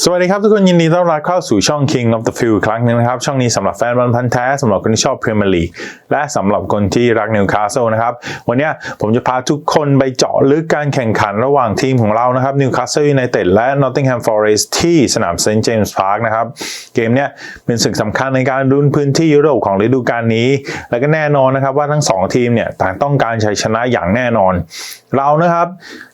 สวัสดีครับทุกคนยินดีต้อนรับเข้าสู่ช่อง King of the Field ครั้งหนึงนะครับ ช่องนี้สำหรับแฟนบอลพันธ์แท้สำหรับคนที่ชอบพรีเมียร์ลีกและสำหรับคนที่รักนิวคาสเซิลนะครับ วันนี้ผมจะพาทุกคนไปเจาะลึกการแข่งขันระหว่างทีมของเรานะครับนิวคาสเซิลยูไนเต็ดและ Nottingham Forest ที่สนามเซนต์เจมส์พาร์คนะครับ เกมเนี้ยเป็นศึกสำคัญในการดุนพื้นที่ยุโรปของฤดูกาลนี้ และก็แน่นอนนะครับว่าทั้งสองทีมเนี่ยต่างต้องการชัยชนะอย่างแน่นอน เรานะครับ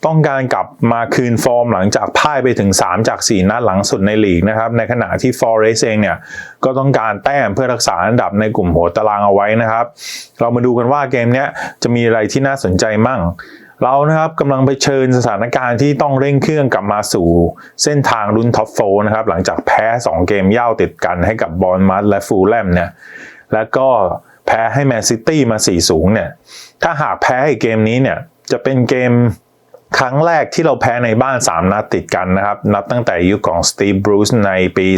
ต้องการกลับมาคืนฟอร์มหลังจากพ่ายไปถึง 3 จาก 4 นัดหลังสุดในลีกนะครับ ในขณะที่ Forest เองเนี่ยก็ต้องการแต้มเพื่อรักษาอันดับในกลุ่มหัวตารางเอาไว้นะครับ เรามาดูกันว่าเกมนี้จะมีอะไรที่น่าสนใจมั่งเรานะครับกำลังไปเชิญสถานการณ์ที่ต้องเร่งเครื่องกลับมาสู่ เส้นทางรุ่นท็อปโฟนะครับ หลังจากแพ้ 2 เกมย่าวติดกันให้กับบอลมัดและฟูลแลมเนี่ยแล้วก็แพ้ให้แมนซิตี้มา4สูงเนี่ยถ้าหากแพ้อีกเกมนี้เนี่ย จะเป็นเกมครั้งแรกที่เราแพ้ในบ้าน 3 นัดติดกันนะครับ นับตั้งแต่ยุคของสตีฟบรูซในปี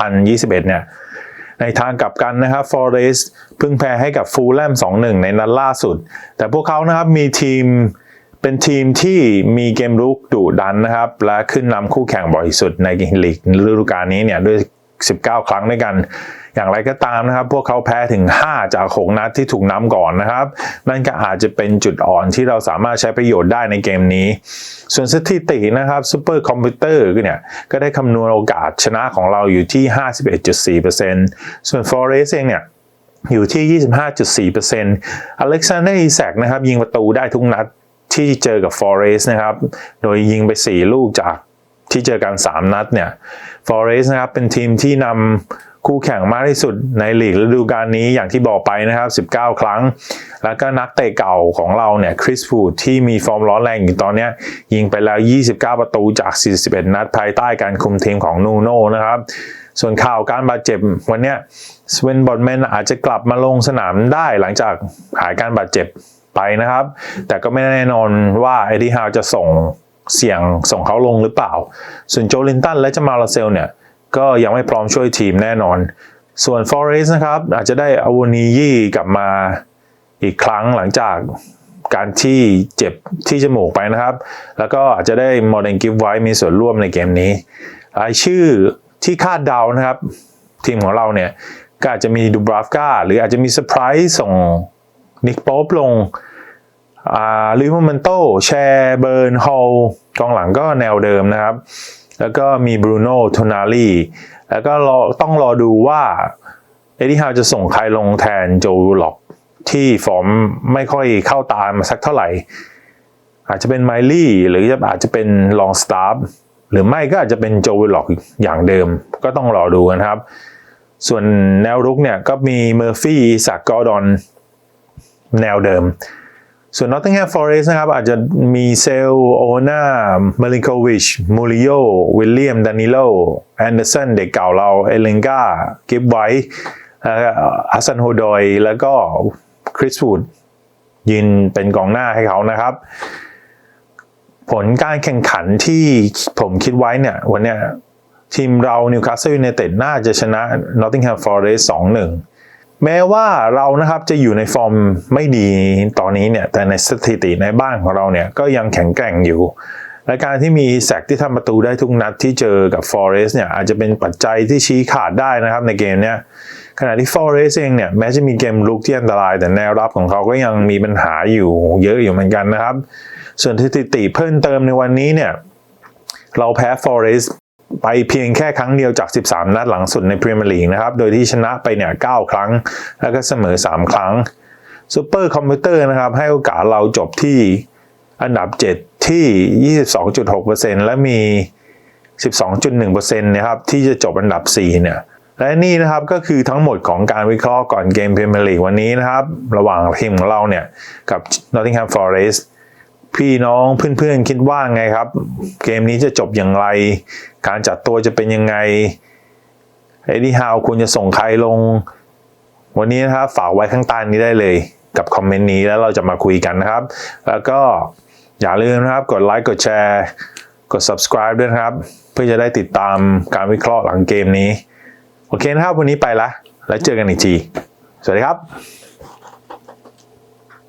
2021 เนี่ย ในทางกลับกันนะครับ Forest เพิ่งแพ้ให้กับฟูลแลม 2-1 ในนัดล่าสุด แต่พวกเขานะครับมีทีมเป็นทีมที่มีเกมรุกดุดันนะครับ และขึ้นนำคู่แข่งบ่อยสุดในลีกฤดูกาลนี้เนี่ยด้วย 19 ครั้งด้วยกัน อย่างไรก็ตามนะครับ พวกเขาแพ้ถึง 5 จาก 6 นัดที่ถูกน้ำก่อนนะครับ นั่นก็อาจจะเป็นจุดอ่อนที่เราสามารถใช้ประโยชน์ได้ในเกมนี้ ส่วนสถิตินะครับซูเปอร์คอมพิวเตอร์เนี่ยก็ได้คำนวณโอกาสชนะของเราอยู่ที่ 51.4%ส่วน Forest เองเนี่ยอยู่ที่ 25.4%อเล็กซานเดอร์อีแซกนะครับ ยิงประตูได้ทุกนัดที่เจอกับ Forest นะครับ โดยยิงไป 4 ลูกจากที่เจอกัน 3 นัดเนี่ย Forest นะครับเป็นทีมที่นำ คู่แข่งมากที่สุดในลีกฤดูกาลนี้อย่างที่บอกไปนะครับ 19 ครั้ง แล้วก็นักเตะเก่าของเราเนี่ยคริสฟูดที่มีฟอร์มร้อนแรงอยู่ตอนนี้ยิงไปแล้ว 29 ประตูจาก 41 นัดภายใต้การคุมทีมของนูโน่นะครับ ส่วนข่าวการบาดเจ็บวันนี้สเวนบอดแมนอาจจะกลับมาลงสนามได้หลังจากหายการบาดเจ็บไปนะครับ แต่ก็ไม่แน่นอนว่าเอดีฮาวจะส่งเสี่ยงส่งเขาลงหรือเปล่า ส่วนโจลินตันและจามาลาเซลเนี่ย ก็ยังไม่พร้อมช่วยทีมแน่นอน ส่วน Forest นะครับ อาจจะได้อวนียี่กลับมาอีกครั้งหลังจากการที่เจ็บที่จมูกไปนะครับ แล้วก็อาจจะได้โมเดนกิฟไว้มีส่วนร่วมในเกมนี้รายชื่อที่คาดเดานะครับ ทีมของเราเนี่ย ก็อาจจะมีดูบราฟกาหรืออาจจะมีเซอร์ไพรส์ส่งนิกโป๊ปลงอาลิเวอร์มันโตแชร์เบิร์นฮอลกองหลังก็แนวเดิมนะครับ แล้วก็มีบรูโน่โทนาลีแล้วก็รอต้องรอดูว่าเอ็ดดี้ฮาวจะส่งใครลงแทนโจลูล็อกที่ฟอร์มไม่ค่อยเข้าตามาสักเท่าไหร่ อาจจะเป็นไมลี่หรืออาจจะเป็นลองสตาร์หรือไม่ก็อาจจะเป็นโจวิลล็อกอย่างเดิม ก็ต้องรอดูกันครับ ส่วนแนวรุกเนี่ยก็มีเมอร์ฟี่สักกอร์ดอนแนวเดิม ส่วน Nottingham Forest นะครับ อาจจะมีเซลโอนามาลินโควิชมูริโยวิลเลียมดานิโลแอนเดอร์สันเด็กเก่าเรา เอเลนกากิฟไวท์ฮัสซันโฮดอย แล้วก็คริสวูดยืนเป็นกองหน้าให้เขานะครับ ผลการแข่งขันที่ผมคิดไว้เนี่ย วันเนี้ยทีมเรานิวคาสเซิลยูไนเต็ดน่าจะชนะ Nottingham Forest 2-1แม้ แม้ว่าเรานะครับจะอยู่ในฟอร์มไม่ดีตอนนี้เนี่ยแต่ในสถิติในบ้านของเราเนี่ยก็ยังแข็งแกร่งอยู่และการที่มีแซกที่ทำประตูได้ทุกนัดที่เจอกับ Forest เนี่ยอาจจะเป็นปัจจัยที่ชี้ขาดได้นะครับในเกมเนี้ยขณะที่ Forest เองเนี่ยแม้จะมีเกมลุกที่อันตราย แต่แนวรับของเขาก็ยังมีปัญหาอยู่เยอะอยู่เหมือนกันนะครับ ส่วนสถิติเพิ่มเติมในวันนี้เนี่ยเราแพ้ Forest ไปเพียงแค่ครั้งเดียวจาก 13 นัดหลังสุดในพรีเมียร์ลีกนะครับ โดยที่ชนะไปเนี่ย 9 ครั้ง แล้วก็เสมอ 3 ครั้งซูเปอร์คอมพิวเตอร์นะครับ ให้โอกาสเราจบที่อันดับ 7 ที่ 22.6%และมี 12.1%นะครับ ที่จะจบอันดับ 4 เนี่ย และนี่นะครับก็คือทั้งหมดของการวิเคราะห์ก่อนเกมพรีเมียร์ลีกวันนี้นะครับ ระหว่างทีมของเราเนี่ย กับ Nottingham Forest พี่น้องเพื่อนๆคิดว่าไงครับ เกมนี้จะจบอย่างไร การจัดตัวจะเป็นยังไงเอ็ดดี้ฮาวควรจะส่งใครลง วันนี้นะครับฝากไว้ข้างใต้นี้ได้เลยกับคอมเมนต์นี้แล้วเราจะมาคุยกันนะครับ แล้วก็อย่าลืมนะครับกดไลค์กดแชร์กด subscribe ด้วยนะครับ เพื่อจะได้ติดตามการวิเคราะห์หลังเกมนี้ โอเคนะครับ วันนี้ไปละแล้วเจอกันอีกที สวัสดีครับ